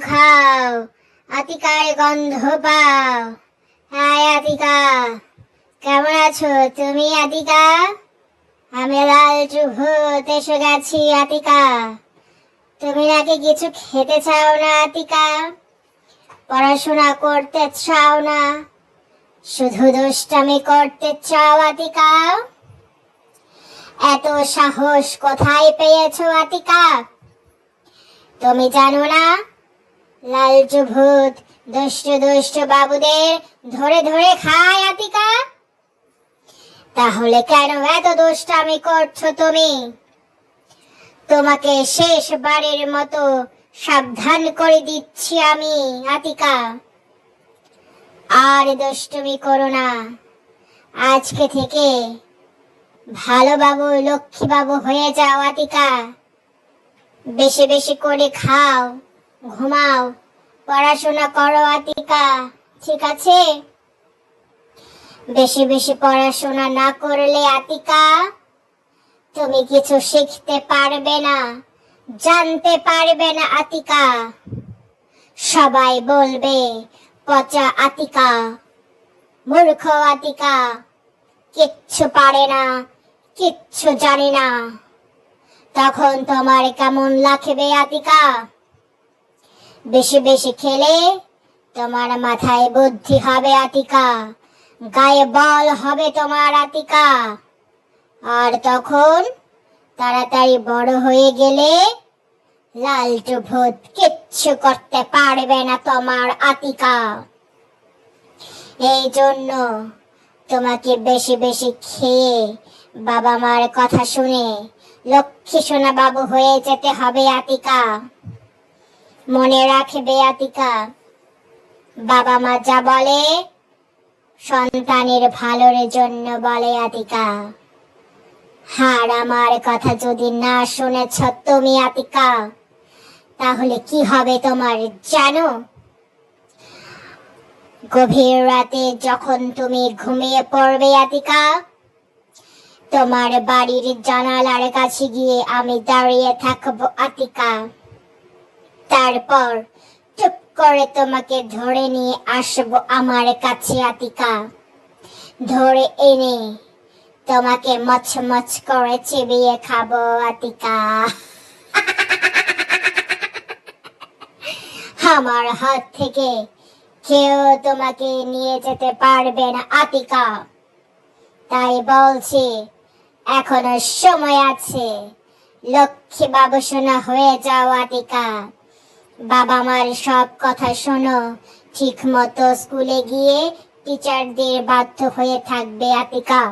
খাও। গন্ধ পাও। আতিকা, কেমন আছো তুমি আতিকা? আমি ভূত এসে গেছি আতিকা। তুমি নাকি কিছু খেতে চাও না আতিকা? পড়াশোনা করতে চাও না? শুধু দুষ্টামি করতে চাও আতিকা? এত সাহস কোথায় পেয়েছ আতিকা? তুমি জানো না লালচু ভূত দুষ্ট দুষ্ট বাবুদের ধরে ধরে খায় আতিকা। তাহলে কেন এত দুষ্টামি করছ তুমি? তোমাকে শেষবারের মতো সাবধান করে দিচ্ছি আমি, আতিকা। আর দুষ্টুমি করো না। আজকে থেকে ভালো বাবু লক্ষ্মী বাবু হয়ে যাও, আতিকা। বেশি বেশি করে খাও। ঘুমাও, পড়াশোনা করো আতিকা, ঠিক আছে? বেশি বেশি পড়াশোনা না করলে আতিকা, তুমি কিছু শিখতে পারবে না, জানতে পারবে না আতিকা। সবাই বলবে, পচা আতিকা, মূর্খ আতিকা, কিচ্ছু পারে না, কিচ্ছু জানে না। তখন তোমার কেমন লাগবে আতিকা? বেশি বেশি খেলে তোমার মাথায় বুদ্ধি হবে আতিকা, গায়ে বল হবে তোমার আতিকা। আর তখন তাড়াতাড়ি বড় হয়ে গেলে লালটু ভূত কিচ্ছু করতে পারবে না তোমার আতিকা। এই জন্য তোমাকে বেশি বেশি খেয়ে বাবা মার কথা শুনে লক্ষ্মী সোনা বাবু হয়ে যেতে হবে আতিকা। মনে রাখবে আতিকা বাবা মা যা বলে, সন্তানের ভালোর জন্য বলে আতিকা। হার আমার কথা যদি না শুনেছ তুমি আতিকা, তাহলে কি হবে তোমার জানো? গভীর রাতে যখন তুমি ঘুমিয়ে পড়বে আতিকা, তোমার বাড়ির জানালার কাছে গিয়ে আমি দাঁড়িয়ে থাকব আতিকা। তারপর চুপ করে তোমাকে ধরে নিয়ে আসব আমার কাছে আতিকা। ধরে এনে তোমাকে মচ মচ করে চিবিয়ে খাব আতিকা। আমার হাত থেকে কেউ তোমাকে নিয়ে যেতে পারবে না আতিকা। তাই বলছি, এখনও সময় আছে। লক্ষ্মী বাবু শোনা হয়ে যাও আতিকা। বাবা মার সব কথা শোনো। ঠিক মতো স্কুলে গিয়ে টিচারদের বাধ্য হয়ে থাকবে আতিকা।